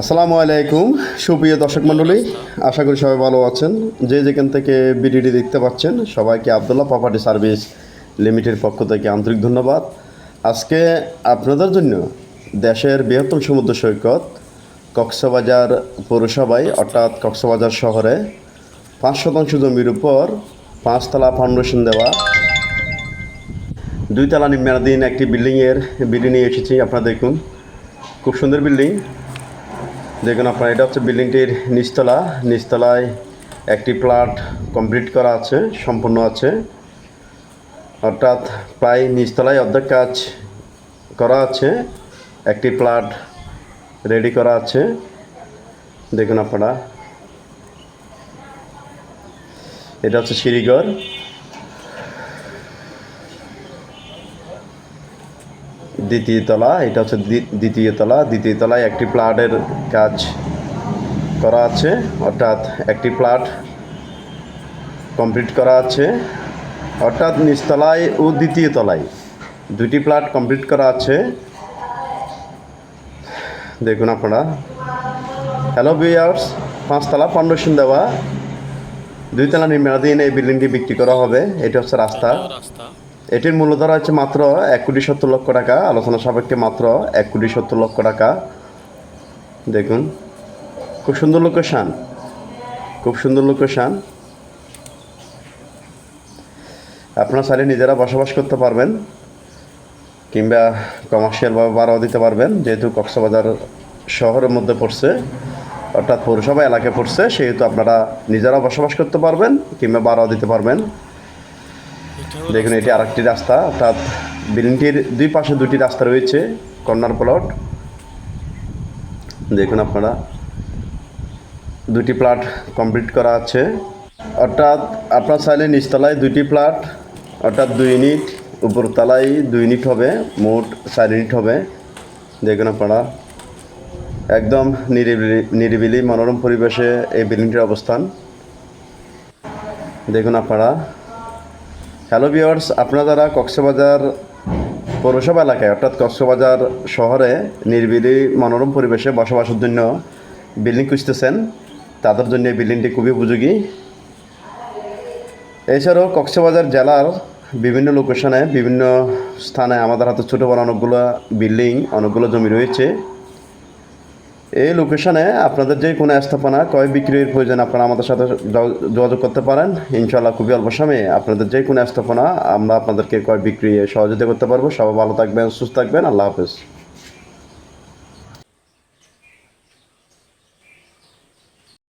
আসসালামু আলাইকুম, সুপ্রিয় দর্শক মণ্ডলী, আশা করি সবাই ভালো আছেন। যে যেখান থেকে ভিডিওটি দেখতে পাচ্ছেন, সবাইকে আবদুল্লাহ প্রপার্টি সার্ভিস লিমিটেড পক্ষ থেকে আন্তরিক ধন্যবাদ। আজকে আপনাদের জন্য দেশের বৃহত্তম সমুদ্র সৈকত কক্সবাজার পৌরসভায়, অর্থাৎ কক্সবাজার শহরে পাঁচ শতাংশ জমির উপর পাঁচতলা ফাউন্ডেশন দেওয়া। দুইতলা নির্মাণাধীন একটি বিল্ডিংয়ের বিল্ডিং নিয়ে এসেছি, আপনারা দেখুন। খুব সুন্দর বিল্ডিং। দেখুন আপনার, এটা হচ্ছে বিল্ডিংটির নিচতলা। নিচতলায় একটি প্লাট কমপ্লিট করা আছে, সম্পূর্ণ আছে। অর্থাৎ প্রায় নিচতলায় অর্ধেক কাজ করা আছে, একটি প্লাট রেডি করা আছে। দেখুন আপনারা, এটা হচ্ছে সিঁড়িঘর। দ্বিতীয় তলা, এটা হচ্ছে দ্বি- দ্বিতীয় তলা। দ্বিতীয় তলায় একটি প্লাটের কাজ করা আছে, অর্থাৎ একটি প্লাট কমপ্লিট করা আছে। অর্থাৎ নিচতলায় ও দ্বিতীয় তলায় দুটি প্লাট কমপ্লিট করা আছে। দেখুন আপনারা। হ্যালো বিয়ার্স পাঁচতলা ফাউন্ডেশন দেওয়া। দুইতলা নির্মাণাধীন এই বিল্ডিংটি বিক্রি করা হবে। এটা হচ্ছে রাস্তা। রাস্তা। এটির মূল্যধরা হচ্ছে মাত্র এক কোটি সত্তর লক্ষ টাকা, আলোচনা সাপেক্ষে মাত্র এক কোটি সত্তর লক্ষ টাকা। দেখুন, খুব সুন্দর লোকেশান খুব সুন্দর লোকেশান আপনারা চাইলে নিজেরা বসবাস করতে পারবেন, কিংবা কমার্শিয়ালভাবে ভাড়াও দিতে পারবেন, যেহেতু কক্সবাজার শহরের মধ্যে পড়ছে, অর্থাৎ পৌরসভা এলাকায় পড়ছে, সেহেতু আপনারা নিজেরা বসবাস করতে পারবেন, কিংবা ভাড়াও দিতে পারবেন। দেখুন, এটি আরেকটি রাস্তা, অর্থাৎ বিল্ডিংটির দুই পাশে দুটি রাস্তা রয়েছে, কর্নার প্লট। দেখুন আপনারা, দুটি প্লাট কমপ্লিট করা আছে। অর্থাৎ আপনার চাইলে নিচতলায় দুটি প্লাট, অর্থাৎ দুই ইউনিট, উপরতলায় দুই ইউনিট হবে, মোট চার ইউনিট হবে। দেখুন আপনারা, একদম নিরিবিলি নিরিবিলি, মনোরম পরিবেশে এই বিল্ডিংটির অবস্থান। দেখুন আপনারা হ্যালো ভিওয়ার্স আপনারা কক্সবাজার পৌরসভা এলাকায়, অর্থাৎ কক্সবাজার শহরে নির্বিলি মনোরম পরিবেশে বসবাসের জন্য বিল্ডিং খুঁজতেছেন, তাদের জন্য বিল্ডিংটি খুবই উপযোগী। এছাড়াও কক্সবাজার জেলার বিভিন্ন লোকেশনে বিভিন্ন স্থানে আমাদের হাতে ছোটো বড় অনেকগুলো বিল্ডিং অনেকগুলো জমি রয়েছে। এই লোকেশনে আপনাদের যে কোনো স্থাপনা কয় বিক্রির প্রয়োজন, আপনারা আমাদের সাথে যোগ- যোগাযোগ করতে পারেন। ইনশাল্লাহ খুবই অল্প সময়ে আপনাদের যে কোনো স্থাপনা আমরা আপনাদেরকে কয় বিক্রি সহযোগিতা করতে পারব। সবাই ভালো থাকবেন, সুস্থ থাকবেন। আল্লাহ হাফেজ।